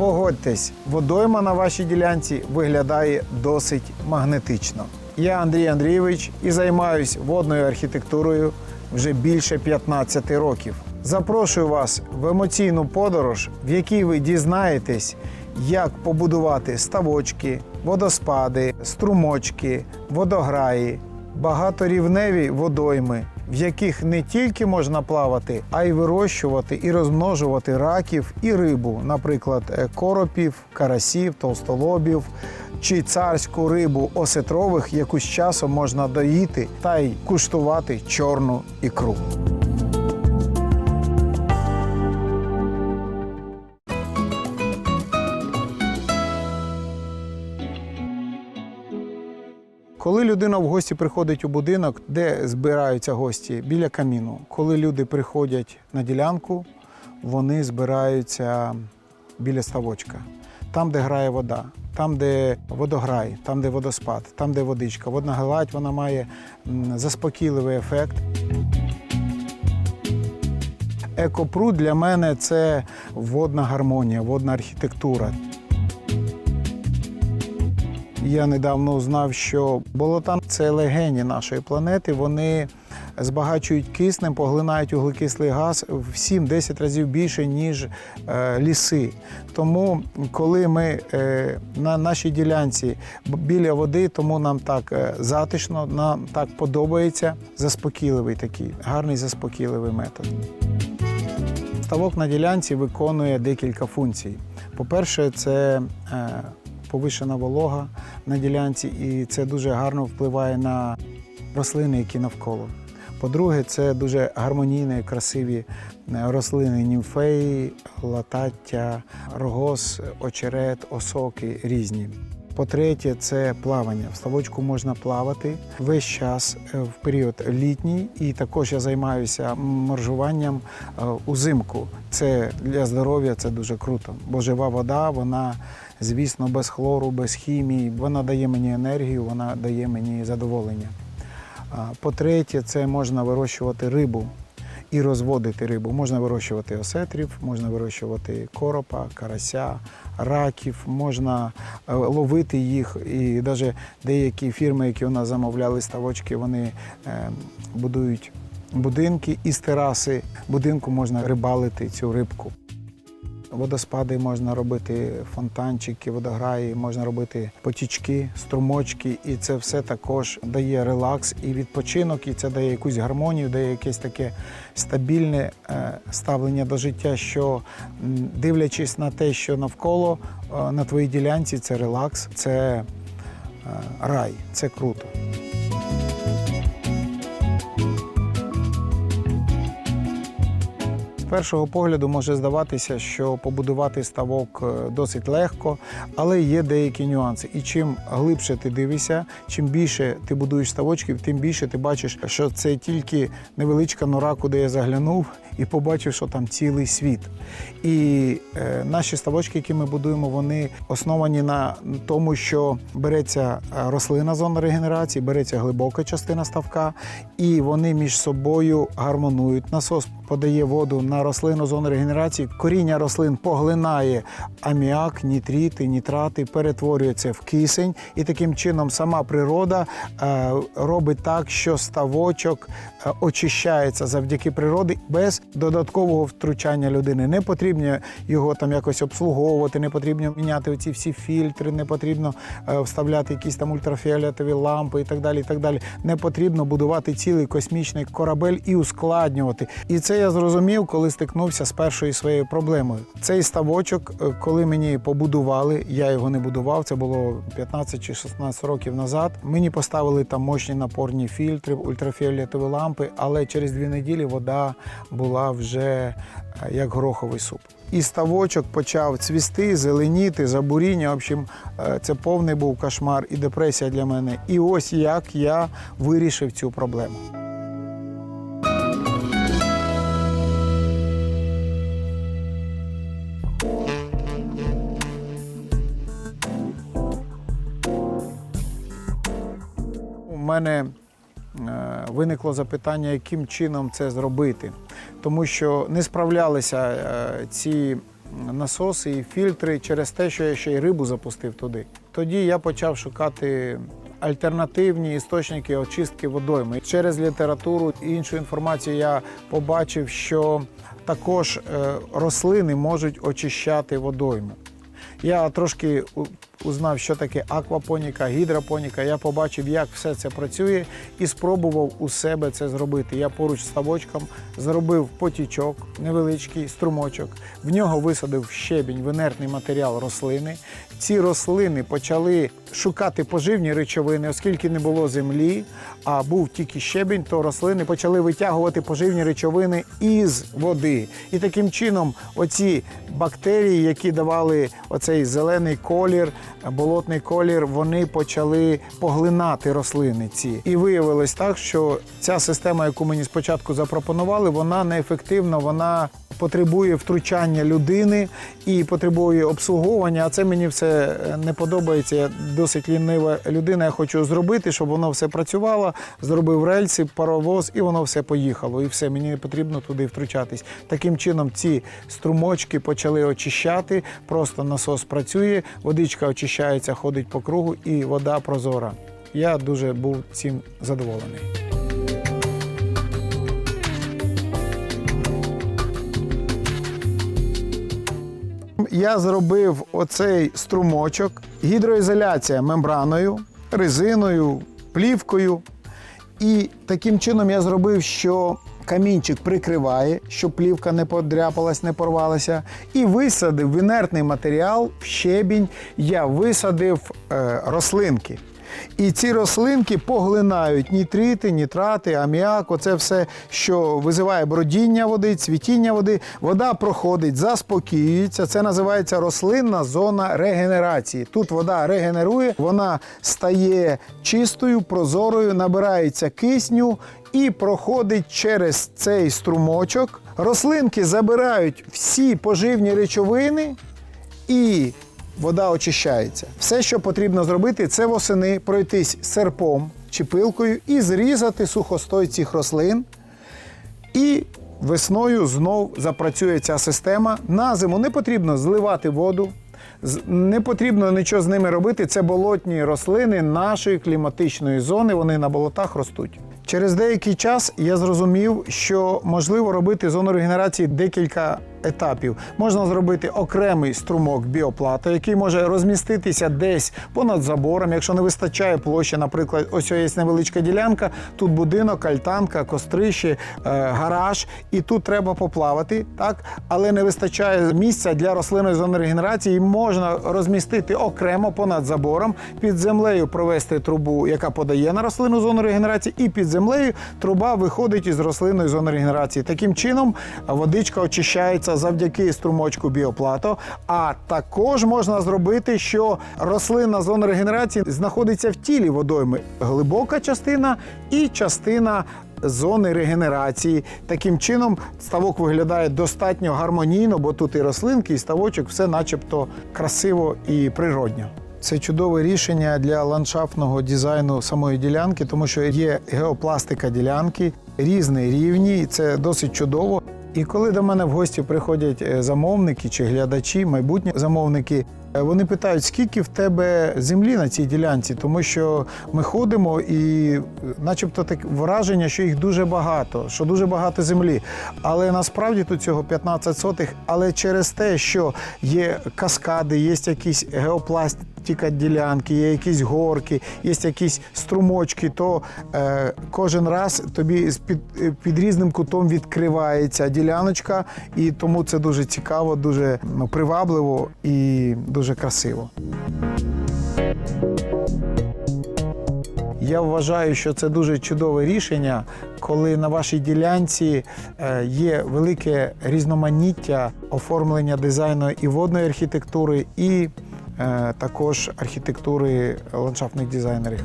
Погодьтесь, водойма на вашій ділянці виглядає досить магнетично. Я Андрій Андрійович і займаюсь водною архітектурою вже більше 15 років. Запрошую вас в емоційну подорож, в якій ви дізнаєтесь, як побудувати ставочки, водоспади, струмочки, водограї, багаторівневі водойми, в яких не тільки можна плавати, а й вирощувати і розмножувати раків і рибу, наприклад, е, коропів, карасів, толстолобів чи царську рибу осетрових, яку з часом можна доїти та й куштувати чорну ікру. Коли людина в гості приходить у будинок, де збираються гості біля каміну. Коли люди приходять на ділянку, вони збираються біля ставочка, там, де грає вода, там, де водограй, там, де водоспад, там, де водичка. Водна гладь вона має заспокійливий ефект. Екопруд для мене це водна гармонія, водна архітектура. Я недавно узнав, що болота це легені нашої планети. Вони збагачують киснем, поглинають вуглекислий газ в 7-10 разів більше, ніж е, ліси. Тому, коли ми е, на нашій ділянці біля води, тому нам так е, затишно, нам так подобається заспокійливий такий, гарний заспокійливий метод. Ставок на ділянці виконує декілька функцій. По-перше, це повишена волога на ділянці, і це дуже гарно впливає на рослини, які навколо. По-друге, це дуже гармонійні, красиві е, рослини німфеї, латаття, рогоз, очерет, осоки різні. По-третє, це плавання. В ставочку можна плавати весь час е, в період літній, і також я займаюся моржуванням е, узимку. Це для здоров'я це дуже круто, бо жива вода, вона, звісно, без хлору, без хімії. Вона дає мені енергію, вона дає мені задоволення. По-третє, це можна вирощувати рибу і розводити рибу. Можна вирощувати осетрів, можна вирощувати коропа, карася, раків, можна е, ловити їх. І навіть деякі фірми, які у нас замовляли ставочки, вони е, будують будинки із тераси будинку можна рибалити цю рибку. Водоспади можна робити, фонтанчики, водограї, можна робити потічки, струмочки, і це все також дає релакс і відпочинок, і це дає якусь гармонію, дає якесь таке стабільне е, ставлення до життя, що дивлячись на те, що навколо е, на твоїй ділянці, це релакс, це е, рай, це круто. Першого погляду може здаватися, що побудувати ставок е, досить легко, але є деякі нюанси. І чим глибше ти дивишся, чим більше ти будуєш ставочків, тим більше ти бачиш, що це тільки невеличка нора, куди я заглянув, і побачив, що там цілий світ. І е, наші ставочки, які ми будуємо, вони основані на тому, що береться е, рослина зона регенерації, береться глибока частина ставка, і вони між собою гармонують. Насос подає воду на рослину зону регенерації. Коріння рослин поглинає аміак, нітрити, нітрати, перетворює це в кисень, і таким чином сама природа е, робить так, що ставочок е, очищається завдяки природі без додаткового втручання людини. Не потрібно його там якось обслуговувати, не потрібно міняти оці всі фільтри, не потрібно е, вставляти якісь там ультрафіолетові лампи і так далі. І так далі. Не потрібно будувати цілий космічний корабель і ускладнювати. І це я зрозумів, коли стикнувся з першою своєю проблемою. Цей ставочок, е, коли мені побудували, я його не будував. Це було 15 чи 16 років назад. Мені поставили там мощні напорні фільтри, ультрафіолетові лампи, але через дві неділі вода була вже е, як гороховий суп. І ставочок почав цвісти, зеленіти, забуріння. В общем, е, це повний був кошмар і депресія для мене. І ось як я вирішив цю проблему. У мене е, виникло запитання, яким чином це зробити. Тому що не справлялися е, ці насоси і фільтри через те, що я ще й рибу запустив туди. Тоді я почав шукати альтернативні істочники очистки водойми. Через літературу і іншу інформацію я побачив, що також е, рослини можуть очищати водойму. Я трошки узнав, що таке аквапоніка, гідропоніка. Я побачив, як все це працює, і спробував у себе це зробити. Я поруч з ставочком зробив потічок, невеличкий струмочок. В нього висадив щебінь в інертний матеріал рослини. Ці рослини почали шукати поживні речовини, оскільки не було землі, а був тільки щебінь, то рослини почали витягувати поживні речовини із води. І таким чином, оці бактерії, які давали оцей зелений колір, болотний колір, вони почали поглинати рослини ці. І виявилось так, що ця система, яку мені спочатку запропонували, вона неефективна, вона потребує втручання людини і потребує обслуговування. А це мені все е, не подобається. Я досить лінива людина. Я хочу зробити, щоб воно все працювало. Зробив рельси, паровоз, і воно все поїхало. І все, мені не потрібно туди втручатись. Таким чином, ці струмочки почали очищати. Просто насос працює, водичка очищається, ходить по кругу, і вода прозора. Я дуже був цим задоволений. Я зробив оцей струмочок, гідроізоляція мембраною, резиною, плівкою. І таким чином я зробив, що камінчик прикриває, щоб плівка не подряпалась, не порвалася. І висадив в інертний матеріал, в щебінь, я висадив е, рослинки. І ці рослинки поглинають нітрити, нітрати, аміак, оце все, що визиває бродіння води, цвітіння води. Вода проходить, заспокоюється. Це називається рослинна зона регенерації. Тут вода регенерує, вона стає чистою, прозорою, набирається кисню і проходить через цей струмочок. Рослинки забирають всі поживні речовини і вода очищається. Все, що потрібно зробити, це восени пройтись серпом чи пилкою і зрізати сухостой цих рослин. І весною знов запрацює ця система. На зиму не потрібно зливати воду, не потрібно нічого з ними робити. Це болотні рослини нашої кліматичної зони, вони на болотах ростуть. Через деякий час я зрозумів, що можливо робити зону регенерації декілька етапів. Можна зробити окремий струмок біоплата, який може розміститися десь понад забором, якщо не вистачає площі. Наприклад, ось є невеличка ділянка, тут будинок, альтанка, кострище, е, гараж, і тут треба поплавати, так але не вистачає місця для рослинної зони регенерації. Можна розмістити окремо понад забором, під землею провести трубу, яка подає на рослинну зону регенерації, і під землею труба виходить із рослинної зони регенерації. Таким чином водичка очищається завдяки струмочку біоплато. А також можна зробити, що рослинна зона регенерації знаходиться в тілі водойми. Глибока частина і частина. Зони регенерації. Таким чином ставок виглядає достатньо гармонійно, бо тут і рослинки, і ставочок, все начебто красиво і природньо. Це чудове рішення для ландшафтного дизайну самої ділянки, тому що є геопластика ділянки, різні рівні, і це досить чудово. І коли до мене в гості приходять е, замовники чи глядачі, майбутні замовники, вони питають, скільки в тебе землі на цій ділянці, тому що ми ходимо і, е, начебто, таке враження, що їх дуже багато, що дуже багато землі. Але насправді тут цього 15 сотих. Але через те, що є каскади, є якісь геопластика ділянки, є якісь горки, є якісь струмочки, то е, кожен раз тобі під, е, під різним кутом відкривається діляночка, і тому це дуже цікаво, дуже ну, привабливо і дуже красиво. Я вважаю, що це дуже чудове рішення, коли на вашій ділянці е, є велике різноманіття оформлення дизайну і водної архітектури, і е, також архітектури ландшафтних дизайнерів.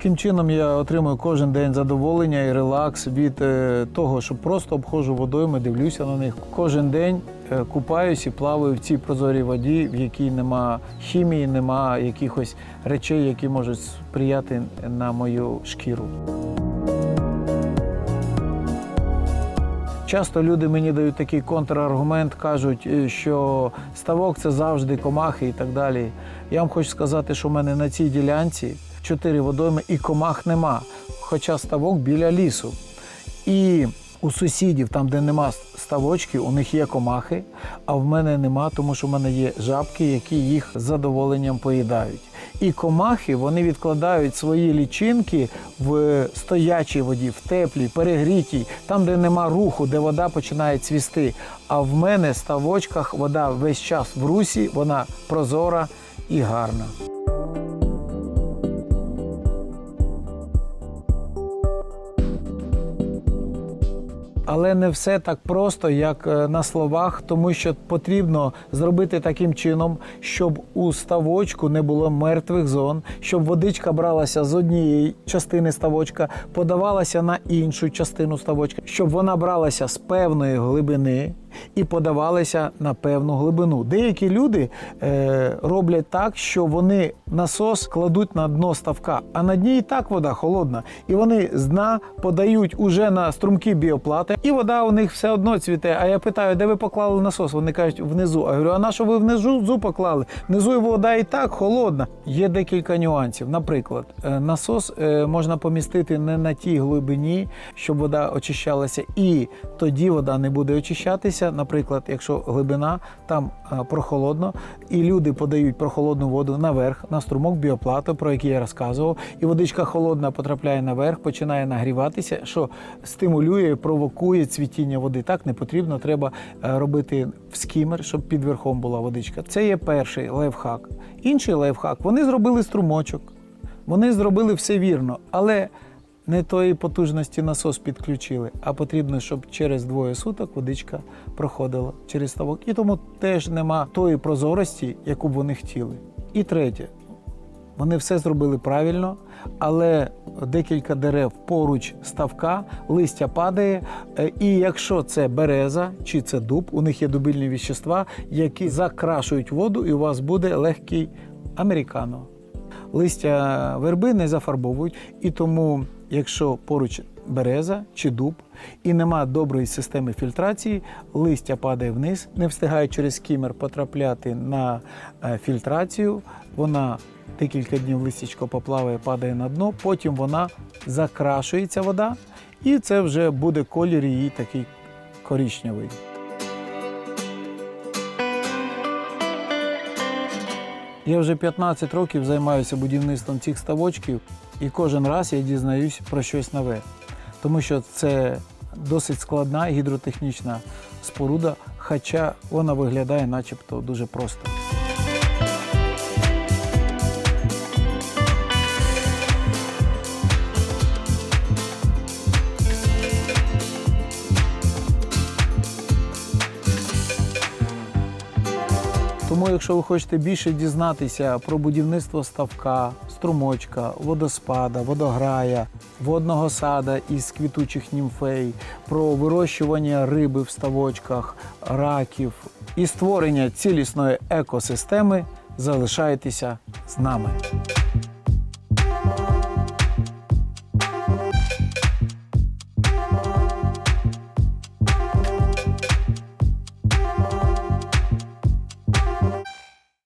Таким чином я отримую кожен день задоволення і релакс від е, того, що просто обходжу водойми, дивлюся на них. Кожен день е, купаюсь і плаваю в цій прозорій воді, в якій нема хімії, нема якихось речей, які можуть сприяти на мою шкіру. Часто люди мені дають такий контраргумент, кажуть, е, що ставок це завжди комахи і так далі. Я вам хочу сказати, що в мене на цій ділянці чотири водойми і комах нема, хоча ставок біля лісу. І у сусідів, там, де нема ставочків, у них є комахи, а в мене нема, тому що в мене є жабки, які їх з задоволенням поїдають. І комахи вони відкладають свої лічинки в стоячій воді, в теплій, перегрітій, там, де нема руху, де вода починає цвісти. А в мене в ставочках вода весь час в русі, вона прозора і гарна. Але не все так просто, як е, на словах, тому що потрібно зробити таким чином, щоб у ставочку не було мертвих зон, щоб водичка бралася з однієї частини ставочка, подавалася на іншу частину ставочка, щоб вона бралася з певної глибини. І подавалися на певну глибину. Деякі люди е, роблять так, що вони насос кладуть на дно ставка, а на дні і так вода холодна. І вони з дна подають уже на струмки біоплати, і вода у них все одно цвіте. А я питаю, де ви поклали насос? Вони кажуть, внизу. А я говорю, а на що ви внизу поклали? Внизу вода і так холодна. Є декілька нюансів. Наприклад, е, насос е, можна помістити не на тій глибині, щоб вода очищалася, і тоді вода не буде очищатися. Наприклад, якщо глибина там е, прохолодно, і люди подають прохолодну воду наверх на струмок біоплати, про який я розказував, і водичка холодна потрапляє наверх, починає нагріватися, що стимулює, провокує цвітіння води. Так не потрібно, треба е, робити в скімер, щоб під верхом була водичка. Це є перший лайфхак. Інший лайфхак вони зробили струмочок, вони зробили все вірно, але не тої потужності насос підключили, а потрібно, щоб через двоє суток водичка проходила через ставок. І тому теж нема тої прозорості, яку б вони хотіли. І третє, вони все зробили правильно, але декілька дерев поруч ставка, листя падає. е, І якщо це береза чи це дуб, у них є дубильні віщества, які закрашують воду, і у вас буде легкий американо. Листя верби не зафарбовують, і тому, якщо поруч береза чи дуб і нема доброї системи фільтрації, листя падає вниз, не встигає через кімер потрапляти на е, фільтрацію. Вона декілька днів листячко поплаває, падає на дно, потім вона закрашується вода, і це вже буде колір її такий коричневий. Я вже 15 років займаюся будівництвом цих ставочків, і кожен раз я дізнаюсь про щось нове. Тому що це досить складна гідротехнічна споруда, хоча вона виглядає начебто дуже просто. Якщо ви хочете більше дізнатися про будівництво ставка, струмочка, водоспада, водограя, водного сада із квітучих німфей, про вирощування риби в ставочках, раків і створення цілісної екосистеми, залишайтеся з нами.